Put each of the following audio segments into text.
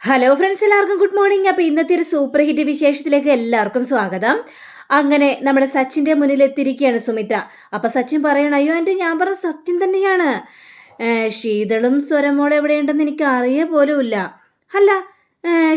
Hello friends എല്ലാവർക്കും good morning അപ്പോൾ ഇന്നത്തെ ഒരു സൂപ്പർ ഹിറ്റ് വിശേഷത്തിലേക്ക് എല്ലാവർക്കും സ്വാഗതം. അങ്ങനെ നമ്മുടെ സച്ചിന്റെ മുന്നിൽ എത്തിയിരിക്കുകയാണ് സുമിത്ര. അപ്പൊ സച്ചിൻ പറയണം അയ്യോ എന്റെ ഞാൻ പറഞ്ഞ സത്യം തന്നെയാണ്. ശീതളും സ്വരമോളും എവിടെയുണ്ടെന്ന് എനിക്ക് അറിയ പോലുമില്ല. അല്ല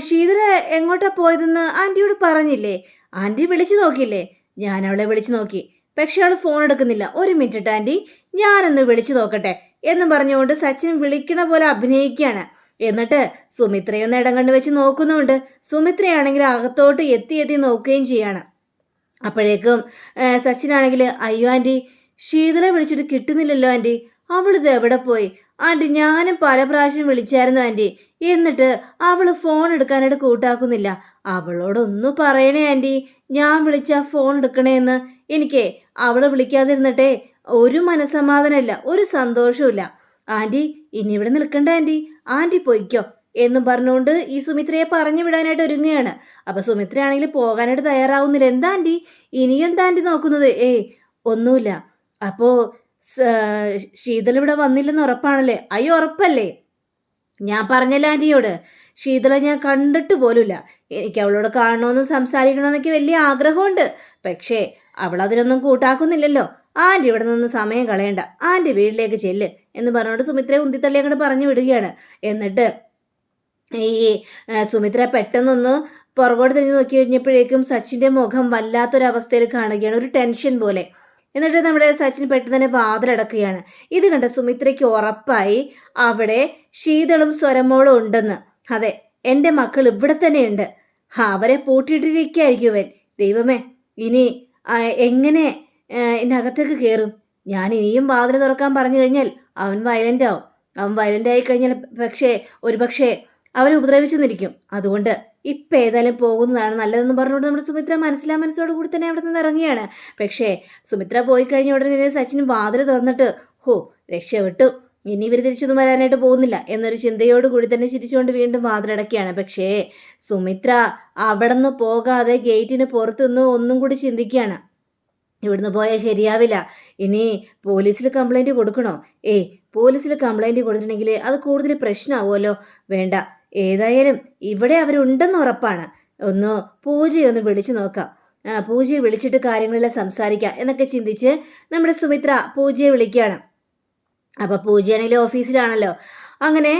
ശീതള എങ്ങോട്ടാ പോയതെന്ന് ആന്റിയോട് പറഞ്ഞില്ലേ? ആന്റി വിളിച്ചു നോക്കിയില്ലേ? ഞാൻ അവളെ വിളിച്ചു നോക്കി. പക്ഷെ അവൾ ഫോൺ എടുക്കുന്നില്ല. ഒരു മിനിറ്റ് ആന്റി ഞാനൊന്ന് വിളിച്ചു നോക്കട്ടെ എന്നും പറഞ്ഞുകൊണ്ട് സച്ചിൻ വിളിക്കണ പോലെ അഭിനയിക്കുകയാണ്. എന്നിട്ട് സുമിത്രയൊന്ന് ഇടം കണ്ടു വെച്ച് നോക്കുന്നുണ്ട്. സുമിത്രയാണെങ്കിൽ അകത്തോട്ട് എത്തി എത്തി നോക്കുകയും ചെയ്യാണ്. അപ്പോഴേക്കും സച്ചിനാണെങ്കിൽ അയ്യോ ആന്റി ശീതള വിളിച്ചിട്ട് കിട്ടുന്നില്ലല്ലോ ആന്റി. അവളിത് എവിടെ പോയി? ആന്റി ഞാനും പല പ്രാവശ്യം വിളിച്ചായിരുന്നു ആന്റി. എന്നിട്ട് അവൾ ഫോൺ എടുക്കാനായിട്ട് കൂട്ടാക്കുന്നില്ല. അവളോടൊന്നും പറയണേ ആന്റി. ഞാൻ വിളിച്ച ഫോൺ എടുക്കണേന്ന് എനിക്ക് അവളെ വിളിക്കാതിരുന്നിട്ടേ ഒരു മനസ്സമാധാനമില്ല ഒരു സന്തോഷമില്ല ആന്റി ഇനി ഇവിടെ നിൽക്കണ്ട ആന്റി ആന്റി പൊയ്ക്കോ. എന്നും പറഞ്ഞുകൊണ്ട് ഈ സുമിത്രയെ പറഞ്ഞു വിടാനായിട്ട് ഒരുങ്ങുകയാണ്. അപ്പൊ സുമിത്രയാണെങ്കിൽ പോകാനായിട്ട് തയ്യാറാവുന്നില്ല. എന്താ ആന്റി ഇനിയും എന്താ ആന്റി നോക്കുന്നത്? ഏയ് ഒന്നുമില്ല. അപ്പോൾ ശീതൽ ഇവിടെ വന്നില്ലെന്ന് ഉറപ്പാണല്ലേ? അയ്യോ ഉറപ്പല്ലേ? ഞാൻ പറഞ്ഞല്ലോ ആന്റിയോട് ശീതള ഞാൻ കണ്ടിട്ട് പോലുമില്ല. എനിക്ക് അവളോട് കാണണമെന്നും സംസാരിക്കണമെന്നൊക്കെ വലിയ ആഗ്രഹമുണ്ട്. പക്ഷേ അവൾ അതിനൊന്നും കൂട്ടാക്കുന്നില്ലല്ലോ. ആന്റി ഇവിടെ നിന്ന് സമയം കളയണ്ട. ആന്റി വീട്ടിലേക്ക് ചെല്ല്. എന്ന് പറഞ്ഞുകൊണ്ട് സുമിത്രയെ ഉന്തിത്തള്ളി അങ്ങോട്ട് പറഞ്ഞു വിടുകയാണ്. എന്നിട്ട് ഈ സുമിത്ര പെട്ടെന്നൊന്ന് പുറകോട്ട് തിരിഞ്ഞ് നോക്കി കഴിഞ്ഞപ്പോഴേക്കും സച്ചിന്റെ മുഖം വല്ലാത്തൊരവസ്ഥയിൽ കാണുകയാണ്. ഒരു ടെൻഷൻ പോലെ. എന്നിട്ട് നമ്മുടെ സച്ചിൻ പെട്ടെന്ന് തന്നെ വാതിലടക്കുകയാണ്. ഇത് കണ്ട സുമിത്രയ്ക്ക് ഉറപ്പായി അവിടെ ശീതളും സ്വരമോളും ഉണ്ടെന്ന്. അതെ എന്റെ മക്കൾ ഇവിടെ തന്നെയുണ്ട്. അവരെ പൂട്ടിയിട്ടിരിക്കുകയായിരിക്കും അവൻ ദൈവമേ ഇനി എങ്ങനെ ഇതിനകത്തേക്ക് കയറും ഞാൻ ഇനിയും വാതിൽ തുറക്കാൻ പറഞ്ഞു കഴിഞ്ഞാൽ അവൻ വയലന്റ് ആവും. അവൻ വയലന്റ് ആയി കഴിഞ്ഞാൽ പക്ഷേ ഒരു പക്ഷേ അവനെ ഉപദ്രവിച്ചു നിന്നിരിക്കും അതുകൊണ്ട് ഇപ്പം ഏതായാലും പോകുന്നതാണ് നല്ലതെന്ന് പറഞ്ഞുകൊണ്ട് നമ്മുടെ സുമിത്ര മനസ്സിലാ മനസ്സോട് കൂടി തന്നെ അവിടെ നിന്ന് ഇറങ്ങിയാണ് പക്ഷേ സുമിത്ര പോയി കഴിഞ്ഞ ഉടനെ സച്ചിൻ വാതിൽ തുറന്നിട്ട് ഹോ രക്ഷപ്പെട്ടു. ഇനി ഇവർ തിരിച്ചൊന്നും വരാനായിട്ട് പോകുന്നില്ല എന്നൊരു ചിന്തയോട് കൂടി തന്നെ ചിരിച്ചുകൊണ്ട് വീണ്ടും വാതിലടക്കുകയാണ്. പക്ഷേ സുമിത്ര അവിടെ നിന്ന് പോകാതെ ഗേറ്റിന് പുറത്തുനിന്ന് ഒന്നും കൂടി ചിന്തിക്കുകയാണ്. ഇവിടുന്ന് പോയാൽ ശരിയാവില്ല. ഇനി പോലീസിൽ കംപ്ലൈന്റ് കൊടുക്കണോ? ഏയ് പോലീസിൽ കംപ്ലൈന്റ് കൊടുത്തിട്ടുണ്ടെങ്കിൽ അത് കൂടുതൽ പ്രശ്നമാവുമല്ലോ വേണ്ട. ഏതായാലും ഇവിടെ അവരുണ്ടെന്ന് ഉറപ്പാണ്. ഒന്ന് പൂജയെ ഒന്ന് വിളിച്ചു നോക്കാം. പൂജയെ വിളിച്ചിട്ട് കാര്യങ്ങളെല്ലാം സംസാരിക്കാം എന്നൊക്കെ ചിന്തിച്ച് നമ്മുടെ സുമിത്ര പൂജയെ വിളിക്കുകയാണ്. അപ്പോൾ പൂജയാണെങ്കിൽ ഓഫീസിലാണല്ലോ. അങ്ങനെ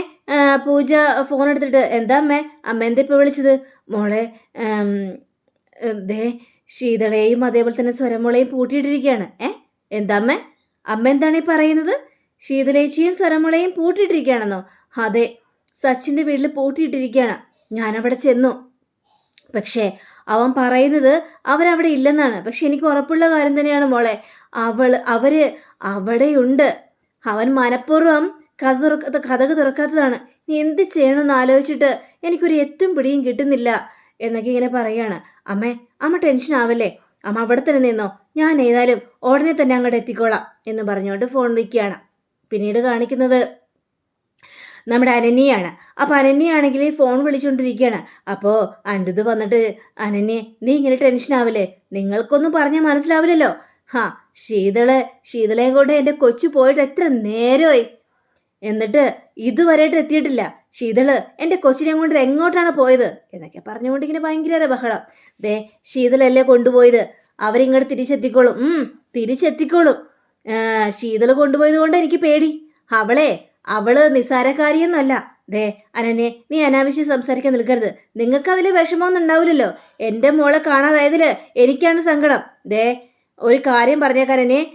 പൂജ ഫോൺ എടുത്തിട്ട് എന്താ അമ്മേ? അമ്മ എന്താ ഇപ്പോൾ വിളിച്ചത്? മോളെ ദേ ശീതളയെയും അതേപോലെ തന്നെ സ്വരമോളെയും പൂട്ടിയിട്ടിരിക്കുകയാണ്. ഏ? എന്താ അമ്മ? എന്താണ് ഈ പറയുന്നത്? ശീതളേച്ചിയും സ്വരമോളെയും പൂട്ടിയിട്ടിരിക്കുകയാണെന്നോ? അതെ സച്ചിന്റെ വീട്ടിൽ പൂട്ടിയിട്ടിരിക്കുകയാണ്. ഞാനവിടെ ചെന്നു. പക്ഷേ അവൻ പറയുന്നത് അവരവിടെ ഇല്ലെന്നാണ്. പക്ഷെ എനിക്ക് ഉറപ്പുള്ള കാര്യം തന്നെയാണ് മോളെ. അവൾ അവർ അവിടെയുണ്ട്. അവൻ മനഃപൂർവം കഥ തുറക്ക കഥക് തുറക്കാത്തതാണ്. എന്ത് ചെയ്യണമെന്ന് ആലോചിച്ചിട്ട് എനിക്കൊരു എത്തും പിടിയും കിട്ടുന്നില്ല എന്നൊക്കെ ഇങ്ങനെ പറയുകയാണ്. അമ്മേ അമ്മ ടെൻഷൻ ആവല്ലേ? അമ്മ അവിടെ തന്നെ നിന്നോ? ഞാൻ ഏതായാലും ഉടനെ തന്നെ അങ്ങോട്ട് എത്തിക്കോളാം എന്ന് പറഞ്ഞുകൊണ്ട് ഫോൺ വയ്ക്കുകയാണ് പിന്നീട് കാണിക്കുന്നത് നമ്മുടെ അനന്യയാണ്. അപ്പോൾ അനന്യയാണെങ്കിൽ ഫോൺ വിളിച്ചുകൊണ്ടിരിക്കുകയാണ്. അപ്പോൾ അനിരുദ്ധ് വന്നിട്ട് അനന്യെ നീ ഇങ്ങനെ ടെൻഷൻ ആവില്ലേ? നിങ്ങൾക്കൊന്നും പറഞ്ഞാൽ മനസ്സിലാവില്ലല്ലോ. ഹാ ശീതളെ ശീതളയും കൊണ്ട് എന്റെ കൊച്ചു പോയിട്ട് എത്ര നേരമായി? എന്നിട്ട് ഇതുവരെയായിട്ട് എത്തിയിട്ടില്ല. ശീതൾ എന്റെ കൊച്ചിനെ കൊണ്ട് എങ്ങോട്ടാണ് പോയത്? എന്നൊക്കെ പറഞ്ഞുകൊണ്ട് ഇങ്ങനെ ഭയങ്കര ബഹളം. ദേ ശീതളല്ലേ കൊണ്ടുപോയത്? അവരിങ്ങോട്ട് തിരിച്ചെത്തിക്കോളും. തിരിച്ചെത്തിക്കോളും. ആ, ശീതൾ കൊണ്ടുപോയത് കൊണ്ട് എനിക്ക് പേടി. അവളെ അവൾ നിസ്സാരക്കാരിയൊന്നുമല്ല ദേ അനനെ നീ അനാവശ്യം സംസാരിക്കാൻ നിൽക്കരുത്. നിങ്ങൾക്ക് അതിൽ വിഷമമൊന്നും ഉണ്ടാവില്ലല്ലോ. എന്റെ മോളെ കാണാതായതിൽ എനിക്കാണ് സങ്കടം. ദേ ഒരു കാര്യം പറഞ്ഞേക്കാൻ എന്നെ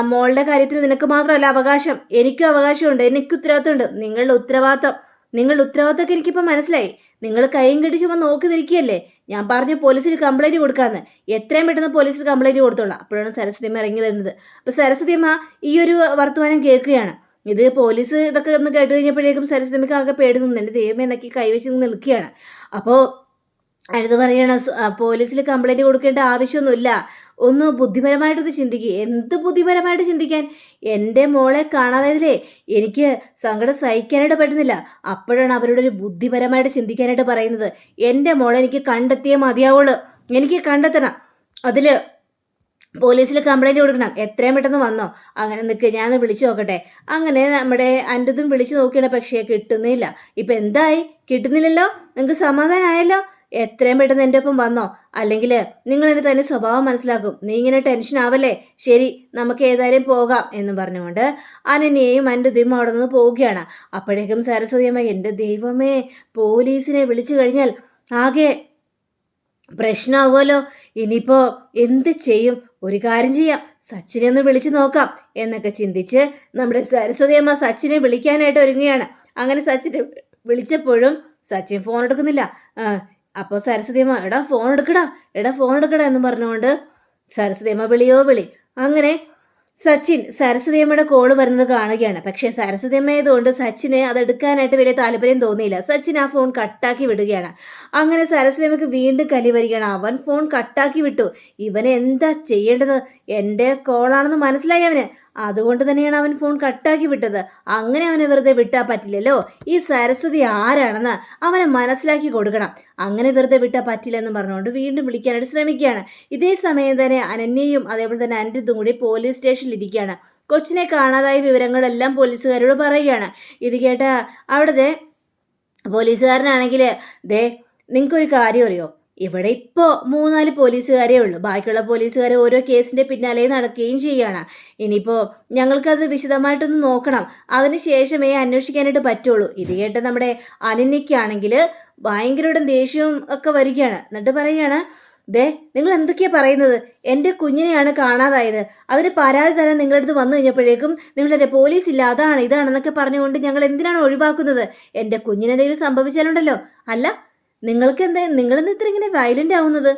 മോളുടെ കാര്യത്തിൽ നിനക്ക് മാത്രമല്ല അവകാശം. എനിക്കും അവകാശമുണ്ട്. എനിക്ക് ഉത്തരവാദിത്തമുണ്ട്. നിങ്ങളുടെ ഉത്തരവാദിത്തം. നിങ്ങളുടെ ഉത്തരവാദിത്തമൊക്കെ എനിക്കിപ്പോൾ മനസ്സിലായി. നിങ്ങൾ കൈയും കെട്ടി ചുമ്മാ നോക്കി നിൽക്കുകയല്ലേ? ഞാൻ പറഞ്ഞു പോലീസിൽ കംപ്ലൈന്റ് കൊടുക്കാമെന്ന് എത്രയും പെട്ടെന്ന് പോലീസിൽ കംപ്ലൈന്റ് കൊടുത്തോളാം. അപ്പോഴാണ് സരസ്വതിയമ്മ ഇറങ്ങി വരുന്നത്. അപ്പോൾ സരസ്വതിയമ്മ ഈ ഒരു വർത്തമാനം കേൾക്കുകയാണ്. ഇത് പോലീസ് ഇതൊക്കെ ഒന്ന് കേട്ട് കഴിഞ്ഞപ്പോഴേക്കും സരസ്വതിയമ്മയ്ക്ക് ആകെ പേടി നിന്നുണ്ട് ദൈവമേ എന്നൊക്കെ കൈവശം നിൽക്കുകയാണ്. അപ്പോൾ അടുത്ത് പറയണ പോലീസിൽ കംപ്ലൈന്റ് കൊടുക്കേണ്ട ആവശ്യമൊന്നുമില്ല. ഒന്ന് ബുദ്ധിപരമായിട്ടൊന്ന് ചിന്തിക്കുക എന്ത് ബുദ്ധിപരമായിട്ട് ചിന്തിക്കാൻ? എന്റെ മോളെ കാണാതായതിലേ എനിക്ക് സങ്കടം സഹിക്കാനായിട്ട് പറ്റുന്നില്ല. അപ്പോഴാണ് അവരോട് ഒരു ബുദ്ധിപരമായിട്ട് ചിന്തിക്കാനായിട്ട് പറയുന്നത്. എന്റെ മോളെ എനിക്ക് കണ്ടെത്തിയേ മതിയാവുള്ളൂ. എനിക്ക് കണ്ടെത്തണം. അതിൽ പോലീസിൽ കംപ്ലൈന്റ് കൊടുക്കണം. എത്രയും പെട്ടെന്ന് വന്നോ? അങ്ങനെ നിൽക്ക് ഞാൻ വിളിച്ചു നോക്കട്ടെ. അങ്ങനെ നമ്മുടെ അന്റെതും വിളിച്ചു നോക്കിയാണ്. പക്ഷേ കിട്ടുന്നില്ല ഇപ്പം എന്തായി? കിട്ടുന്നില്ലല്ലോ? നിങ്ങൾക്ക് സമാധാനമായല്ലോ എത്രയും പെട്ടെന്ന് എന്റെ ഒപ്പം വന്നോ? അല്ലെങ്കിൽ നിങ്ങൾ എന്റെ തന്നെ സ്വഭാവം മനസ്സിലാക്കും. നീ ഇങ്ങനെ ടെൻഷൻ ആവല്ലേ? ശരി നമുക്ക് ഏതായാലും പോകാം എന്ന് പറഞ്ഞുകൊണ്ട് അനന്യയും ദിമ്മ അവിടെ നിന്ന് പോവുകയാണ്. അപ്പോഴേക്കും സരസ്വതിയമ്മ എന്റെ ദൈവമേ പോലീസിനെ വിളിച്ചു കഴിഞ്ഞാൽ ആകെ പ്രശ്നമാകുമല്ലോ ഇനിയിപ്പോൾ എന്ത് ചെയ്യും? ഒരു കാര്യം ചെയ്യാം. സച്ചിനെ ഒന്ന് വിളിച്ചു നോക്കാം എന്നൊക്കെ ചിന്തിച്ച് നമ്മുടെ സരസ്വതി അമ്മ സച്ചിനെ വിളിക്കാനായിട്ട് ഒരുങ്ങുകയാണ്. അങ്ങനെ സച്ചിനെ വിളിച്ചപ്പോഴും സച്ചിൻ ഫോൺ എടുക്കുന്നില്ല. അപ്പോൾ സരസ്വതിയമ്മ എടാ ഫോൺ എടുക്കടാ എടാ ഫോൺ എടുക്കടാ എന്ന് പറഞ്ഞുകൊണ്ട് സരസ്വതിയമ്മ വിളിയോ വിളി. അങ്ങനെ സച്ചിൻ സരസ്വതിയമ്മയുടെ കോൾ വരുന്നത് കാണുകയാണ്. പക്ഷേ സരസ്വതിയമ്മയതുകൊണ്ട് സച്ചിന് അത് എടുക്കാനായിട്ട് വലിയ താല്പര്യം തോന്നിയില്ല. സച്ചിൻ ആ ഫോൺ കട്ടാക്കി വിടുകയാണ്. അങ്ങനെ സരസ്വതിയമ്മയ്ക്ക് വീണ്ടും കലി വരികയാണ്. അവൻ ഫോൺ കട്ടാക്കി വിട്ടു. ഇവൻ എന്താ ചെയ്യേണ്ടത്? എന്റെ കോളാണെന്ന് മനസ്സിലായി അവന്. അതുകൊണ്ട് തന്നെയാണ് അവൻ ഫോൺ കട്ടാക്കി വിട്ടത്. അങ്ങനെ അവനെ വെറുതെ വിട്ടാൽ പറ്റില്ലല്ലോ. ഈ സരസ്വതി ആരാണെന്ന് അവനെ മനസ്സിലാക്കി കൊടുക്കണം. അങ്ങനെ വെറുതെ വിട്ടാൽ പറ്റില്ലെന്ന് പറഞ്ഞുകൊണ്ട് വീണ്ടും വിളിക്കാനായിട്ട് ശ്രമിക്കുകയാണ്. ഇതേ സമയം തന്നെ അനന്യയും അതേപോലെ തന്നെ അനിരുദ്ധും കൂടി പോലീസ് സ്റ്റേഷനിൽ ഇരിക്കുകയാണ്. കൊച്ചിനെ കാണാതായ വിവരങ്ങളെല്ലാം പോലീസുകാരോട് പറയുകയാണ്. ഇത് കേട്ട അവിടുത്തെ പോലീസുകാരനാണെങ്കിൽ ദേ നിങ്ങൾക്കൊരു കാര്യം അറിയോ? ഇവിടെ ഇപ്പോൾ മൂന്നാൽ പോലീസുകാരേ ഉള്ളൂ. ബാക്കിയുള്ള പോലീസുകാരെ ഓരോ കേസിന്റെ പിന്നാലെ നടക്കുകയും ചെയ്യുകയാണ് ഇനിയിപ്പോൾ ഞങ്ങൾക്കത് വിശദമായിട്ടൊന്ന് നോക്കണം. അതിന് ശേഷമേ അന്വേഷിക്കാനായിട്ട് പറ്റുള്ളൂ. ഇത് കേട്ട് നമ്മുടെ അനന്യയ്ക്കാണെങ്കിൽ ഭയങ്കരയുടെ ദേഷ്യവും ഒക്കെ വരികയാണ്. എന്നിട്ട് പറയുകയാണ് ദേ നിങ്ങൾ എന്തൊക്കെയാണ് പറയുന്നത്? എന്റെ കുഞ്ഞിനെയാണ് കാണാതായത്. അതിന് പരാതി തരാൻ നിങ്ങളുടെ അടുത്ത് വന്നു കഴിഞ്ഞപ്പോഴേക്കും നിങ്ങളുടെ പോലീസ് ഇല്ല അതാണ് ഇതാണെന്നൊക്കെ പറഞ്ഞുകൊണ്ട് ഞങ്ങൾ എന്തിനാണ് ഒഴിവാക്കുന്നത്? എന്റെ കുഞ്ഞിനെന്തെങ്കിലും സംഭവിച്ചാലുണ്ടല്ലോ. അല്ല നിങ്ങൾക്ക് എന്താ നിങ്ങളെന്ന് ഇത്ര ഇങ്ങനെ വയലന്റ് ആവുന്നത്?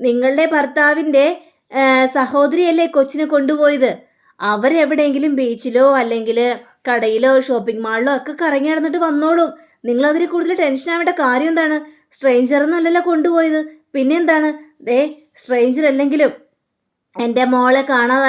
നിങ്ങളുടെ ഭർത്താവിന്റെ സഹോദരിയല്ലേ കൊച്ചിനെ കൊണ്ടുപോയത്? അവരെവിടെയെങ്കിലും ബീച്ചിലോ അല്ലെങ്കിൽ കടയിലോ ഷോപ്പിംഗ് മാളിലോ ഒക്കെ കറങ്ങി നടന്നിട്ട് വന്നോളും. നിങ്ങൾ അതിൽ കൂടുതൽ ടെൻഷൻ ആവേണ്ട കാര്യം എന്താണ്? സ്ട്രേഞ്ചർ എന്നല്ലല്ലോ കൊണ്ടുപോയത്. പിന്നെന്താണ്? ദേ സ്ട്രേഞ്ചർ അല്ലെങ്കിലും എന്റെ മോളെ കാണാൻ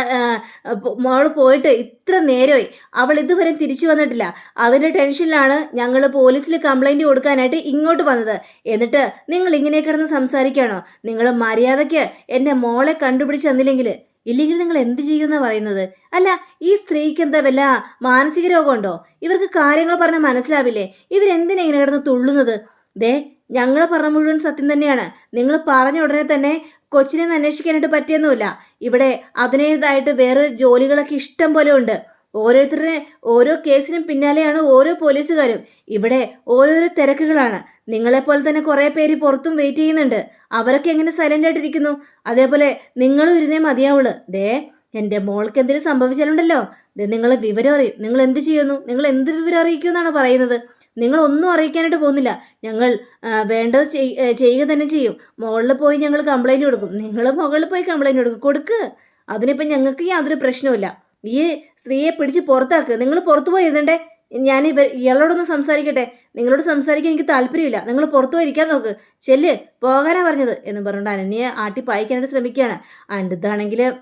മോൾ പോയിട്ട് ഇത്ര നേരമായി. അവൾ ഇതുവരെ തിരിച്ചു വന്നിട്ടില്ല. അതിന്റെ ടെൻഷനിലാണ് ഞങ്ങൾ പോലീസിൽ കംപ്ലൈന്റ് കൊടുക്കാനായിട്ട് ഇങ്ങോട്ട് വന്നത്. എന്നിട്ട് നിങ്ങൾ ഇങ്ങനെ കിടന്ന് സംസാരിക്കുകയാണോ? നിങ്ങൾ മര്യാദയ്ക്ക് എന്റെ മോളെ കണ്ടുപിടിച്ച് തന്നില്ലെങ്കിൽ ഇല്ലെങ്കിൽ നിങ്ങൾ എന്ത് ചെയ്യുമെന്നാണ് പറയുന്നത്? അല്ല ഈ സ്ത്രീക്ക് എന്താ വല്ല മാനസിക രോഗമുണ്ടോ? ഇവർക്ക് കാര്യങ്ങൾ പറഞ്ഞാൽ മനസ്സിലാവില്ലേ? ഇവരെന്തിനാ ഇങ്ങനെ കിടന്ന് തുള്ളുന്നത്? ദേ ഞങ്ങൾ പറഞ്ഞ മുഴുവൻ സത്യം തന്നെയാണ്. നിങ്ങൾ പറഞ്ഞ ഉടനെ തന്നെ കൊച്ചിനെ അന്വേഷിക്കാനായിട്ട് പറ്റിയൊന്നുമില്ല. ഇവിടെ അതിനേതായിട്ട് വേറെ ജോലികളൊക്കെ ഇഷ്ടം പോലെ ഉണ്ട്. ഓരോരുത്തരുടെ ഓരോ കേസിനും പിന്നാലെയാണ് ഓരോ പോലീസുകാരും. ഇവിടെ ഓരോരോ തിരക്കുകളാണ്. നിങ്ങളെപ്പോലെ തന്നെ കുറേ പേര് പുറത്തും വെയിറ്റ് ചെയ്യുന്നുണ്ട്. അവരൊക്കെ എങ്ങനെ സൈലന്റ് ആയിട്ടിരിക്കുന്നു അതേപോലെ നിങ്ങളും ഇരുന്നേ മതിയാവുള്ളൂ. ദേ എന്റെ മോൾക്ക് എന്തെങ്കിലും സംഭവിച്ചാലുണ്ടല്ലോ. നിങ്ങൾ വിവരം അറിയും. നിങ്ങൾ എന്ത് ചെയ്യുന്നു? നിങ്ങൾ എന്ത് വിവരം അറിയിക്കുമെന്നാണ് പറയുന്നത്? നിങ്ങളൊന്നും അറിയിക്കാനായിട്ട് പോകുന്നില്ല. ഞങ്ങൾ വേണ്ടത് ചെയ്യുക തന്നെ ചെയ്യും. മുകളിൽ പോയി ഞങ്ങൾ കംപ്ലൈന്റ് കൊടുക്കും. നിങ്ങൾ മുകളിൽ പോയി കംപ്ലൈന്റ് കൊടുക്കും. കൊടുക്ക്. അതിനിപ്പം ഞങ്ങൾക്ക് യാതൊരു പ്രശ്നവുമില്ല. ഈ സ്ത്രീയെ പിടിച്ച് പുറത്താക്കുക നിങ്ങൾ പുറത്തു പോയി എഴുതണ്ടേ ഞാൻ ഇവർ ഇയാളോടൊന്ന് സംസാരിക്കട്ടെ. നിങ്ങളോട് സംസാരിക്കാൻ എനിക്ക് താല്പര്യമില്ല. നിങ്ങൾ പുറത്തു പോയിരിക്കാൻ നോക്ക്. ചെല്ല്. പോകാനാണ് പറഞ്ഞത് എന്ന് പറഞ്ഞുകൊണ്ട് അനന്യെ ആട്ടി പായിക്കാനായിട്ട് ശ്രമിക്കുകയാണ്. അന്റെതാണെങ്കിൽ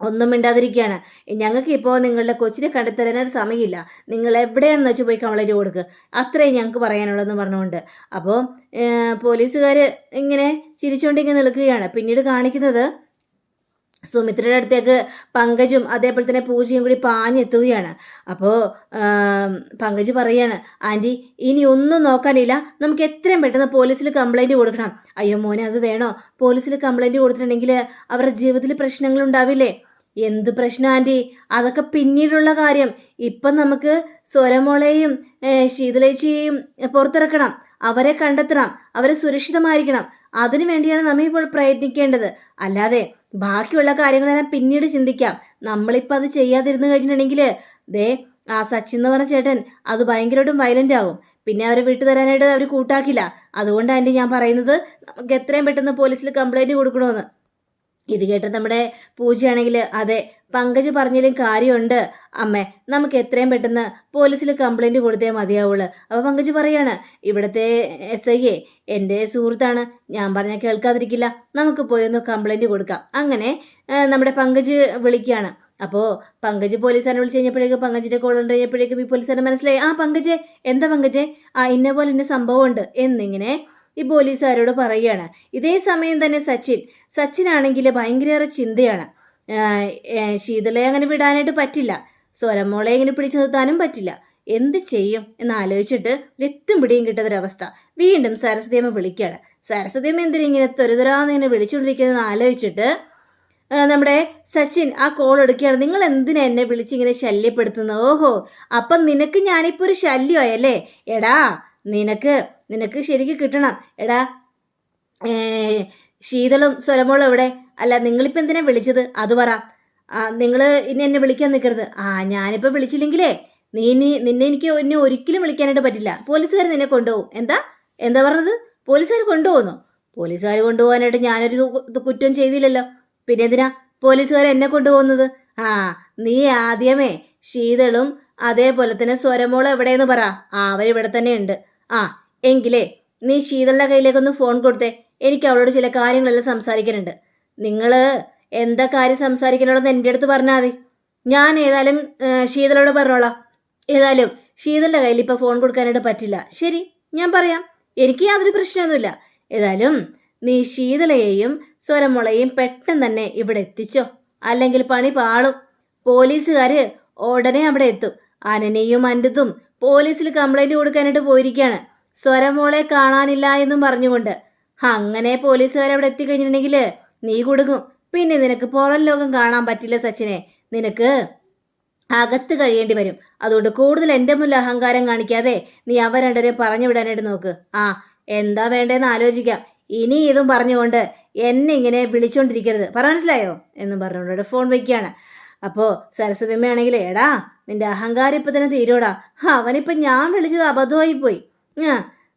ഒന്നും മിണ്ടാതിരിക്കുകയാണ്. ഞങ്ങൾക്ക് ഇപ്പോൾ നിങ്ങളുടെ കൊച്ചിനെ കണ്ടെത്തരാനൊരു സമയമില്ല. നിങ്ങൾ എവിടെയാണെന്ന് വെച്ച് പോയി കംപ്ലൈന്റ് കൊടുക്കുക അത്രയും ഞങ്ങൾക്ക് പറയാനുള്ളതെന്ന് പറഞ്ഞുകൊണ്ട്. അപ്പോൾ പോലീസുകാർ ഇങ്ങനെ ചിരിച്ചുകൊണ്ടിങ്ങനെ നിൽക്കുകയാണ്. പിന്നീട് കാണിക്കുന്നത് സുമിത്രയുടെ അടുത്തേക്ക് പങ്കജും അതേപോലെ തന്നെ പൂജയും കൂടി പാഞ്ഞെത്തുകയാണ്. അപ്പോൾ പങ്കജ് പറയാണ് ആന്റി ഇനി ഒന്നും നോക്കാനില്ല. നമുക്ക് എത്രയും പെട്ടെന്ന് പോലീസിൽ കംപ്ലൈന്റ് കൊടുക്കണം. അയ്യോ മോനെ അത് വേണോ? പോലീസിൽ കംപ്ലൈന്റ് കൊടുത്തിട്ടുണ്ടെങ്കിൽ അവരുടെ ജീവിതത്തിൽ പ്രശ്നങ്ങൾ ഉണ്ടാവില്ലേ? എന്ത് പ്രശ്നം ആന്റി അതൊക്കെ പിന്നീടുള്ള കാര്യം. ഇപ്പം നമുക്ക് സ്വരമോളെയും ശീതലേച്ചിയെയും പുറത്തിറക്കണം. അവരെ കണ്ടെത്തണം. അവരെ സുരക്ഷിതമായിരിക്കണം. അതിനു വേണ്ടിയാണ് നമ്മൾ ഇപ്പോൾ പ്രയത്നിക്കേണ്ടത്. അല്ലാതെ ബാക്കിയുള്ള കാര്യങ്ങളെല്ലാം പിന്നീട് ചിന്തിക്കാം. നമ്മളിപ്പോൾ അത് ചെയ്യാതിരുന്നു കഴിഞ്ഞിട്ടുണ്ടെങ്കിൽ ദേ ആ സച്ചിൻ എന്ന് പറഞ്ഞ ചേട്ടൻ അത് ഭയങ്കരമായിട്ടും വയലന്റ് ആകും പിന്നെ അവരെ വിട്ടു തരാനായിട്ട് അവർ കൂട്ടാക്കില്ല. അതുകൊണ്ടാണ് ഞാൻ പറയുന്നത് നമുക്ക് എത്രയും പെട്ടെന്ന് പോലീസിൽ കംപ്ലൈന്റ് കൊടുക്കണമെന്ന്. ഇത് കേട്ട് നമ്മുടെ പൂജയാണെങ്കിൽ അതെ പങ്കജ് പറഞ്ഞാലും കാര്യമുണ്ട്. അമ്മേ നമുക്ക് എത്രയും പെട്ടെന്ന് പോലീസിൽ കംപ്ലൈന്റ് കൊടുത്തേ മതിയാവുള്ളൂ. അപ്പോൾ പങ്കജ് പറയാണ് ഇവിടുത്തെ എസ് ഐയെ എന്റെ സുഹൃത്താണ്. ഞാൻ പറഞ്ഞാൽ കേൾക്കാതിരിക്കില്ല. നമുക്ക് പോയി ഒന്ന് കംപ്ലൈന്റ് കൊടുക്കാം. അങ്ങനെ നമ്മുടെ പങ്കജ് വിളിക്കുകയാണ് അപ്പോൾ പങ്കജ് പോലീസുകാരനെ വിളിച്ച് കഴിഞ്ഞപ്പോഴേക്കും പങ്കജിന്റെ കോൾ കഴിഞ്ഞപ്പോഴേക്കും ഈ പോലീസുകാരൻ മനസ്സിലായി ആ പങ്കജെ എന്താ പങ്കജെ? ആ ഇന്ന പോലെ ഇന്ന സംഭവമുണ്ട്. എന്നിങ്ങനെ ഈ പോലീസുകാരോട് പറയുകയാണ്. ഇതേ സമയം തന്നെ സച്ചിൻ സച്ചിൻ ആണെങ്കിൽ ഭയങ്കരേറെ ചിന്തയാണ്. ശീതളയെ അങ്ങനെ വിടാനായിട്ട് പറ്റില്ല. സ്വരമോളെ ഇങ്ങനെ പിടിച്ചു നിർത്താനും പറ്റില്ല. എന്ത് ചെയ്യും എന്ന് ആലോചിച്ചിട്ട് ഒരെത്തും പിടിയും കിട്ടാത്തൊരവസ്ഥ. വീണ്ടും സരസ്വതിയമ്മ വിളിക്കുകയാണ്. സരസ്വതിയമ്മ എന്തിനാ ഇങ്ങനെ തൊരുതരാന്ന് ഇങ്ങനെ വിളിച്ചുകൊണ്ടിരിക്കുന്നതെന്ന് ആലോചിച്ചിട്ട് നമ്മുടെ സച്ചിൻ ആ കോൾ എടുക്കുകയാണ്. നിങ്ങൾ എന്തിനാ എന്നെ വിളിച്ച് ഇങ്ങനെ ശല്യപ്പെടുത്തുന്നത്? ഓഹോ അപ്പം നിനക്ക് ഞാനിപ്പോൾ ഒരു ശല്യമായല്ലേ? എടാ നിനക്ക് നിനക്ക് ശരിക്ക് കിട്ടണം. എടാ ശീതളും സ്വരമോളും എവിടെ അല്ല നിങ്ങളിപ്പോൾ എന്തിനാ വിളിച്ചത്? അത് പറ. നിങ്ങൾ ഇനി എന്നെ വിളിക്കാൻ നിൽക്കരുത് ആ ഞാനിപ്പോൾ വിളിച്ചില്ലെങ്കിലേ നീ ഇനി നിന്നെ എനിക്ക് എന്നെ ഒരിക്കലും വിളിക്കാനായിട്ട് പറ്റില്ല. പോലീസുകാർ നിന്നെ കൊണ്ടുപോകും. എന്താ? എന്താ പറഞ്ഞത്? പോലീസുകാർ കൊണ്ടുപോകുന്നു? പോലീസുകാർ കൊണ്ടുപോകാനായിട്ട് ഞാനൊരു കുറ്റം ചെയ്തില്ലല്ലോ. പിന്നെ എന്തിനാ പോലീസുകാർ എന്നെ കൊണ്ടുപോകുന്നത്? ആ നീ ആദ്യമേ ശീതളും അതേപോലെ തന്നെ സ്വരമോളും എവിടെയെന്ന് പറ. ആ അവരിവിടെ തന്നെ ഉണ്ട് ആ എങ്കിലേ നീ ശീതളുടെ കയ്യിലേക്കൊന്ന് ഫോൺ കൊടുത്തേ. എനിക്ക് അവളോട് ചില കാര്യങ്ങളെല്ലാം സംസാരിക്കാനുണ്ട്. നിങ്ങൾ എന്താ കാര്യം സംസാരിക്കാനുള്ളതെന്ന് എന്റെ അടുത്ത് പറഞ്ഞാൽ മതി. ഞാൻ ഏതായാലും ശീതളോട് പറഞ്ഞോളാം. ഏതായാലും ശീതളുടെ കയ്യിൽ ഇപ്പോൾ ഫോൺ കൊടുക്കാനായിട്ട് പറ്റില്ല. ശരി ഞാൻ പറയാം. എനിക്ക് യാതൊരു പ്രശ്നമൊന്നുമില്ല. ഏതായാലും നീ ശീതളയെയും സ്വരമുളയും പെട്ടെന്ന് തന്നെ ഇവിടെ എത്തിച്ചോ. അല്ലെങ്കിൽ പണി പാളും. പോലീസുകാർ ഉടനെ അവിടെ എത്തും. അനനയും അന്റതും പോലീസിൽ കംപ്ലൈന്റ് കൊടുക്കാനായിട്ട് പോയിരിക്കുകയാണ്. സ്വരമോളെ കാണാനില്ല എന്നും പറഞ്ഞുകൊണ്ട് അങ്ങനെ പോലീസുകാർ അവിടെ എത്തിക്കഴിഞ്ഞിട്ടുണ്ടെങ്കിൽ നീ കൊടുക്കും പിന്നെ നിനക്ക് പുറം ലോകം കാണാൻ പറ്റില്ല സച്ചിനെ. നിനക്ക് അകത്ത് കഴിയേണ്ടി വരും. അതുകൊണ്ട് കൂടുതൽ എന്റെ മുന്നിൽ അഹങ്കാരം കാണിക്കാതെ നീ അവ രണ്ടുപേരെയും പറഞ്ഞു വിടാനായിട്ട് നോക്ക്. ആ എന്താ വേണ്ടതെന്ന് ആലോചിക്കാം. ഇനി ഇതും പറഞ്ഞുകൊണ്ട് എന്നെ ഇങ്ങനെ വിളിച്ചോണ്ടിരിക്കരുത്. പറ മനസ്സിലായോ? എന്ന് പറഞ്ഞുകൊണ്ട് ഫോൺ വയ്ക്കുകയാണ് അപ്പോൾ സരസ്വതിമ്മയാണെങ്കിൽ എടാ നിന്റെ അഹങ്കാരം ഇപ്പം തന്നെ തീരോടാ അവനിപ്പം ഞാൻ വിളിച്ചത് അബദ്ധമായി പോയി.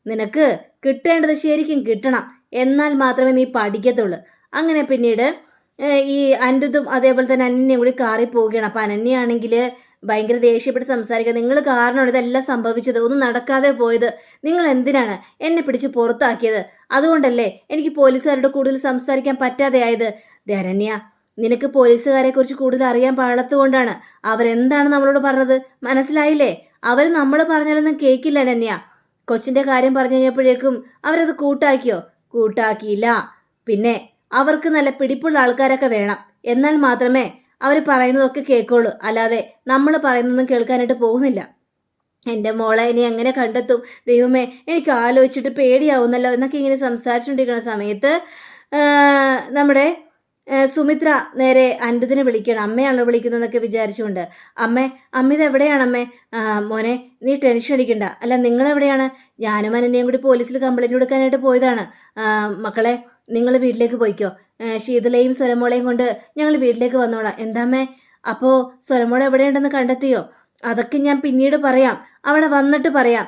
നിനക്ക് കിട്ടേണ്ടത് ശരിക്കും കിട്ടണം. എന്നാൽ മാത്രമേ നീ പഠിക്കത്തുള്ളൂ. അങ്ങനെ പിന്നീട് ഈ അൻഡും അതേപോലെ തന്നെ അനന്യയും കൂടി കാറി പോവുകയാണ്. അപ്പം അനന്യാണെങ്കിൽ ഭയങ്കര ദേഷ്യപ്പെട്ട് സംസാരിക്കുക. നിങ്ങൾ കാരണമാണ് ഇതെല്ലാം സംഭവിച്ചത്. ഒന്നും നടക്കാതെ പോയത്. നിങ്ങൾ എന്തിനാണ് എന്നെ പിടിച്ച് പുറത്താക്കിയത്? അതുകൊണ്ടല്ലേ എനിക്ക് പോലീസുകാരോട് കൂടുതൽ സംസാരിക്കാൻ പറ്റാതെ ആയത്? ദേ അനന്യ നിനക്ക് പോലീസുകാരെ കുറിച്ച് കൂടുതൽ അറിയാൻ പാടത്തുകൊണ്ടാണ് അവരെന്താണ് നമ്മളോട് പറഞ്ഞത്? മനസ്സിലായില്ലേ? അവർ നമ്മൾ പറഞ്ഞാലൊന്നും കേൾക്കില്ല അനന്യ. കൊച്ചിന്റെ കാര്യം പറഞ്ഞു കഴിഞ്ഞപ്പോഴേക്കും അവരത് കൂട്ടാക്കിയോ? കൂട്ടാക്കിയില്ല. പിന്നെ അവർക്ക് നല്ല പിടിപ്പുള്ള ആൾക്കാരൊക്കെ വേണം. എന്നാൽ മാത്രമേ അവർ പറയുന്നതൊക്കെ കേൾക്കുള്ളൂ. അല്ലാതെ നമ്മൾ പറയുന്നതൊന്നും കേൾക്കാനായിട്ട് പോകുന്നില്ല. എന്റെ മോളെ ഇനി എങ്ങനെ കണ്ടെത്തും? ദൈവമേ എനിക്ക് ആലോചിച്ചിട്ട് പേടിയാവുന്നല്ലോ എന്നൊക്കെ ഇങ്ങനെ സംസാരിച്ചുകൊണ്ടിരിക്കുന്ന സമയത്ത് നമ്മുടെ സുമിത്ര നേരെ അൻപതിനെ വിളിക്കണം അമ്മയാണല്ലോ വിളിക്കുന്നതെന്നൊക്കെ വിചാരിച്ചുകൊണ്ട്. അമ്മേ അമ്മ ഇത് എവിടെയാണ് അമ്മേ മോനെ നീ ടെൻഷൻ അടിക്കണ്ട. അല്ല നിങ്ങൾ എവിടെയാണ് ഞാനും അനന്യയും കൂടി പോലീസിൽ കംപ്ലൈന്റ് കൊടുക്കാനായിട്ട് പോയതാണ്. മക്കളെ നിങ്ങൾ വീട്ടിലേക്ക് പോയിക്കോ. ശീതലയും സ്വരമോളയും കൊണ്ട് ഞങ്ങൾ വീട്ടിലേക്ക് വന്നോളാം. എന്താമ്മേ അപ്പോൾ സ്വരമോൾ എവിടെയുണ്ടെന്ന് കണ്ടെത്തിയോ? അതൊക്കെ ഞാൻ പിന്നീട് പറയാം. അവിടെ വന്നിട്ട് പറയാം.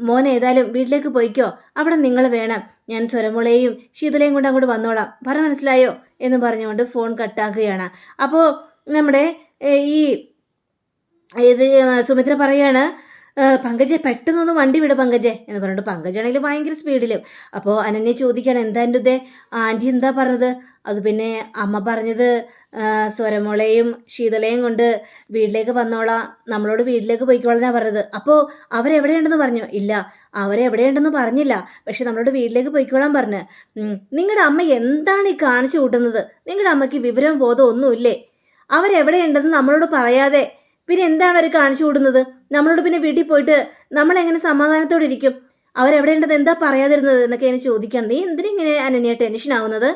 മോൻ ഏതായാലും വീട്ടിലേക്ക് പോയിക്കോ. അവിടെ നിങ്ങൾ വേണം. ഞാൻ സ്വരമുളയും ശീതലയും കൊണ്ട് അങ്ങോട്ട് വന്നോളാം. പറ മനസ്സിലായോ? എന്ന് പറഞ്ഞുകൊണ്ട് ഫോൺ കട്ടാക്കുകയാണ് അപ്പോൾ നമ്മുടെ ഈ ഇത് സുമിത്ര പറയാണ് "ഏ, പങ്കജെ പെട്ടെന്നൊന്ന് വണ്ടി വിട് പങ്കജെ. എന്ന് പറഞ്ഞിട്ട് പങ്കജാണെങ്കിൽ ഭയങ്കര സ്പീഡിലും. അപ്പോൾ അനന്യ ചോദിക്കുകയാണ് എന്താ എന്റെ ഉദ്ദേ ആന്റി എന്താ പറഞ്ഞത്? അത് പിന്നെ അമ്മ പറഞ്ഞത് സ്വരമോളെയും ശീതളയും കൊണ്ട് വീട്ടിലേക്ക് വന്നോളാം. നമ്മളോട് വീട്ടിലേക്ക് പോയിക്കോളാനാണ് പറഞ്ഞത്. അപ്പോൾ അവരെവിടെയുണ്ടെന്ന് പറഞ്ഞു. ഇല്ല അവരെവിടെയുണ്ടെന്ന് പറഞ്ഞില്ല. പക്ഷെ നമ്മളോട് വീട്ടിലേക്ക് പോയിക്കോളാൻ പറഞ്ഞു. നിങ്ങളുടെ അമ്മ എന്താണ് ഈ കാണിച്ചു കൂട്ടുന്നത്? നിങ്ങളുടെ അമ്മയ്ക്ക് വിവരം ബോധം ഒന്നുമില്ലേ? അവരെവിടെയുണ്ടെന്ന് നമ്മളോട് പറയാതെ. പിന്നെ എന്താണ് അവർ കാണിച്ചു കൂടുന്നത് നമ്മളോട് പിന്നെ വീട്ടിൽ പോയിട്ട് നമ്മളെങ്ങനെ സമാധാനത്തോടെ ഇരിക്കും? അവരെവിടെയുണ്ടെന്ന് എന്താ പറയാതിരുന്നത് എന്നൊക്കെ എന്നെ ചോദിക്കണം. നീ എന്തിനിങ്ങനെ അനന്യ ടെൻഷൻ ആവുന്നത്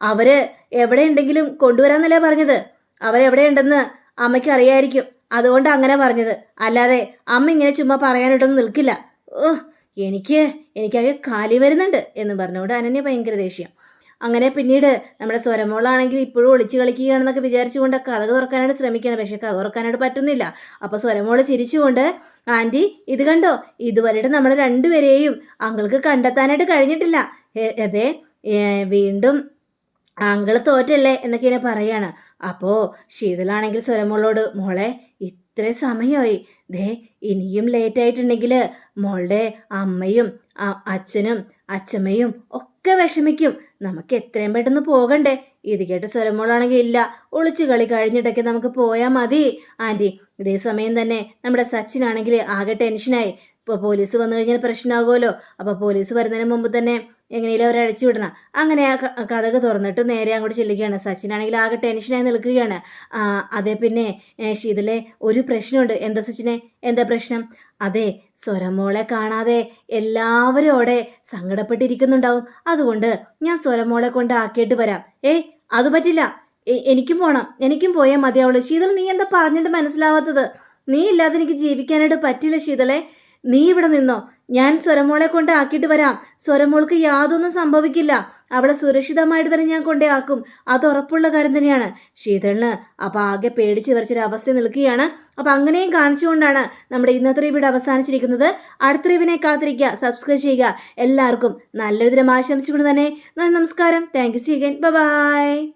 അവർ എവിടെ ഉണ്ടെങ്കിലും കൊണ്ടുവരാന്നല്ലേ പറഞ്ഞത്? അവരെവിടെയുണ്ടെന്ന് അമ്മയ്ക്ക് അറിയായിരിക്കും. അതുകൊണ്ട് അങ്ങനെ പറഞ്ഞത്. അല്ലാതെ അമ്മ ഇങ്ങനെ ചുമ്മാ പറയാനായിട്ടൊന്നും നിൽക്കില്ല. ഓ എനിക്ക് എനിക്കാകെ കാലി വരുന്നുണ്ട് എന്ന് പറഞ്ഞുകൊണ്ട് അനന്യ ഭയങ്കര ദേഷ്യം. അങ്ങനെ പിന്നീട് നമ്മുടെ സ്വരമോളാണെങ്കിൽ ഇപ്പോഴും ഒളിച്ചു കളിക്കുകയാണെന്നൊക്കെ വിചാരിച്ചുകൊണ്ട് കഥ തുറക്കാനായിട്ട് ശ്രമിക്കണം പക്ഷെ കഥ തുറക്കാനായിട്ട് പറ്റുന്നില്ല. അപ്പോൾ സ്വരമോൾ ചിരിച്ചുകൊണ്ട് ആന്റി ഇത് കണ്ടോ? ഇതുവരെയുടെ നമ്മൾ രണ്ടുപേരെയും അങ്കിൾക്ക് കണ്ടെത്താനായിട്ട് കഴിഞ്ഞിട്ടില്ല. അതെ വീണ്ടും അങ്കിൾ തോറ്റല്ലേ എന്നൊക്കെ ഇങ്ങനെ പറയാണ്. അപ്പോ ശീതളാണെങ്കിൽ സ്വരമോളോട് മോളെ ഇത്ര സമയമായി ദേ ഇനിയും ലേറ്റ് ആയിട്ടുണ്ടെങ്കിൽ മോളുടെ അമ്മയും അച്ഛനും അച്ഛമ്മയും ഒക്കെ വിഷമിക്കും. നമുക്ക് എത്രയും പെട്ടെന്ന് പോകണ്ടേ. ഇത് കേട്ട് സ്വരമോളാണെങ്കിൽ ഇല്ല. ഒളിച്ചു കളി കഴിഞ്ഞിട്ടൊക്കെ നമുക്ക് പോയാൽ മതി. ആന്റി ഇതേ സമയം തന്നെ നമ്മുടെ സച്ചിനാണെങ്കിൽ ആകെ ടെൻഷനായി. ഇപ്പോൾ പോലീസ് വന്നു കഴിഞ്ഞാൽ പ്രശ്നമാകുമല്ലോ അപ്പോൾ പോലീസ് വരുന്നതിന് മുമ്പ് തന്നെ എങ്ങനെയും അവരെ അഴിച്ചു വിടണം. അങ്ങനെ ആ കഥക തുറന്നിട്ട് നേരെ അങ്ങോട്ട് ചെല്ലുകയാണ്. സച്ചിനാണെങ്കിൽ ആകെ ടെൻഷനായി നിൽക്കുകയാണ്. അതേ പിന്നെ ശീതലെ ഒരു പ്രശ്നമുണ്ട്. എന്താ സച്ചിനെ? എന്താ പ്രശ്നം? അതെ സ്വരമോളെ കാണാതെ എല്ലാവരും അവിടെ സങ്കടപ്പെട്ടിരിക്കുന്നുണ്ടാവും. അതുകൊണ്ട് ഞാൻ സ്വരമോളെ കൊണ്ട് ആക്കിയിട്ട് വരാം. ഏയ് അത് പറ്റില്ല. എനിക്കും പോണം. എനിക്കും പോയാൽ മതിയാവുള്ളൂ. ശീതൾ നീ എന്താ പറഞ്ഞിട്ട് മനസ്സിലാവാത്തത്? നീ ഇല്ലാതെ എനിക്ക് ജീവിക്കാനായിട്ട് പറ്റില്ല ശീതളെ നീ ഇവിടെ നിന്നോ? ഞാൻ സ്വരമോളെ കൊണ്ട് ആക്കിയിട്ട് വരാം. സ്വരമോൾക്ക് യാതൊന്നും സംഭവിക്കില്ല. അവളെ സുരക്ഷിതമായിട്ട് തന്നെ ഞാൻ കൊണ്ടേ ആക്കും. അത് ഉറപ്പുള്ള കാര്യം തന്നെയാണ്. ശീതളിന് അപ്പോൾ ആകെ പേടിച്ച് വരച്ചൊരവസ്ഥ നിൽക്കുകയാണ്. അപ്പോൾ അങ്ങനെയും കാണിച്ചുകൊണ്ടാണ് നമ്മുടെ ഇന്നത്തെ റിവ്യൂടെ അവസാനിച്ചിരിക്കുന്നത്. അടുത്ത റിവിനെ കാത്തിരിക്കുക. സബ്സ്ക്രൈബ് ചെയ്യുക. എല്ലാവർക്കും നല്ലൊരു ദിനം ആശംസിച്ചുകൊണ്ട് തന്നെ നന്ദി, നമസ്കാരം. Thank you see again bye